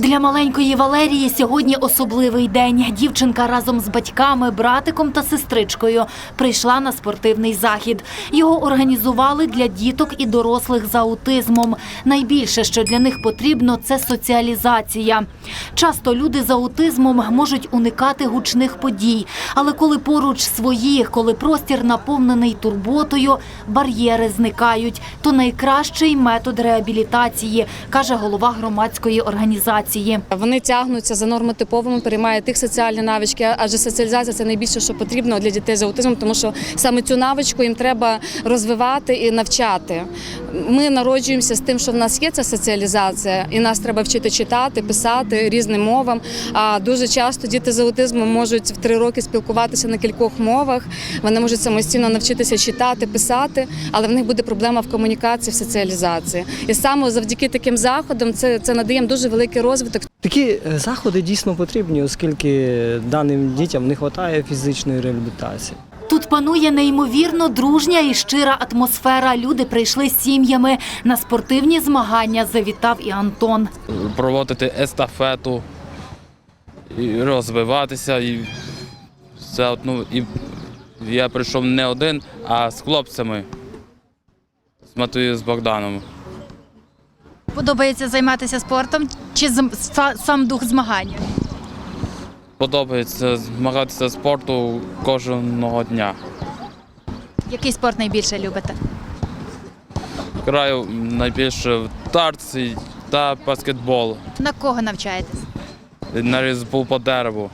Для маленької Валерії сьогодні особливий день. Дівчинка разом з батьками, братиком та сестричкою прийшла на спортивний захід. Його організували для діток і дорослих з аутизмом. Найбільше, що для них потрібно, це соціалізація. Часто люди з аутизмом можуть уникати гучних подій, але коли поруч свої, коли простір наповнений турботою, бар'єри зникають. То найкращий метод реабілітації, каже голова громадської організації. Вони тягнуться за нормотиповими, переймають тих соціальні навички, адже соціалізація це найбільше, що потрібно для дітей з аутизмом, тому що саме цю навичку їм треба розвивати і навчати. Ми народжуємося з тим, що в нас є ця соціалізація, і нас треба вчити читати, писати різним мовам. А дуже часто діти з аутизмом можуть в три роки спілкуватися на кількох мовах. Вони можуть самостійно навчитися читати, писати, але в них буде проблема в комунікації, в соціалізації. І саме завдяки таким заходам це, це надає дуже великий розвиток. Такі е, заходи дійсно потрібні, оскільки даним дітям не вистачає фізичної реабілітації. Тут панує неймовірно дружня і щира атмосфера. Люди прийшли з сім'ями на спортивні змагання. Завітав і Антон. проводити естафету, і розвиватися. І все одно, і я прийшов не один, а з хлопцями, з Матвією, з Богданом. Подобається займатися спортом чи сам дух змагання? Подобається змагатися спорту кожного дня. Який спорт найбільше любите? Граю найбільше в тарці та баскетбол. На кого навчаєтесь? На різьбу по дереву.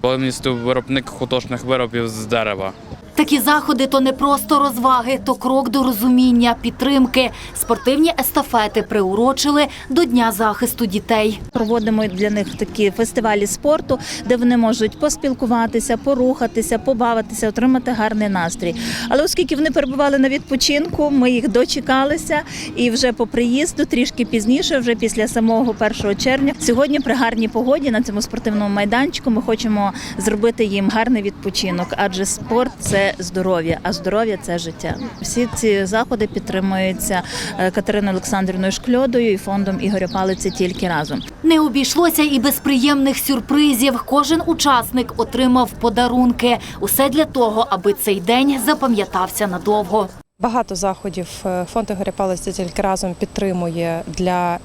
Повністю виробник художніх виробів з дерева. Такі заходи то не просто розваги, то крок до розуміння, підтримки. Спортивні естафети приурочили до Дня захисту дітей. Проводимо для них такі фестивалі спорту, де вони можуть поспілкуватися, порухатися, побавитися, отримати гарний настрій. Але оскільки вони перебували на відпочинку, ми їх дочекалися і вже по приїзду трішки пізніше, вже після самого 1 червня. Сьогодні при гарній погоді на цьому спортивному майданчику ми хочемо зробити їм гарний відпочинок, адже спорт це здоров'я, а здоров'я це життя. Всі ці заходи підтримуються е, Катериною Олександрівною Шкльодою і фондом Ігоря Палиці тільки разом. Не обійшлося і без приємних сюрпризів. Кожен учасник отримав подарунки. Усе для того, аби цей день запам'ятався надовго. Багато заходів е, фонд Ігоря Палиця тільки разом підтримує для е,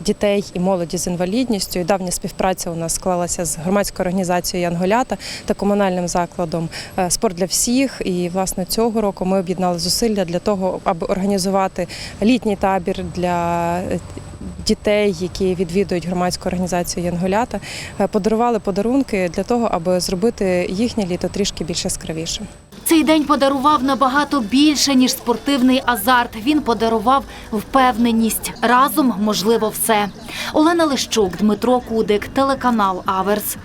дітей і молоді з інвалідністю. І давня співпраця у нас склалася з громадською організацією Янголята та комунальним закладом е, Спорт для всіх. І власне цього року ми об'єднали зусилля для того, аби організувати літній табір для дітей, які відвідують громадську організацію Янголята. Подарували подарунки для того, аби зробити їхнє літо трішки більш яскравішим. Цей день подарував набагато більше, ніж спортивний азарт. Він подарував впевненість. Разом можливо все. Олена Лищук, Дмитро Кудик, телеканал Аверс.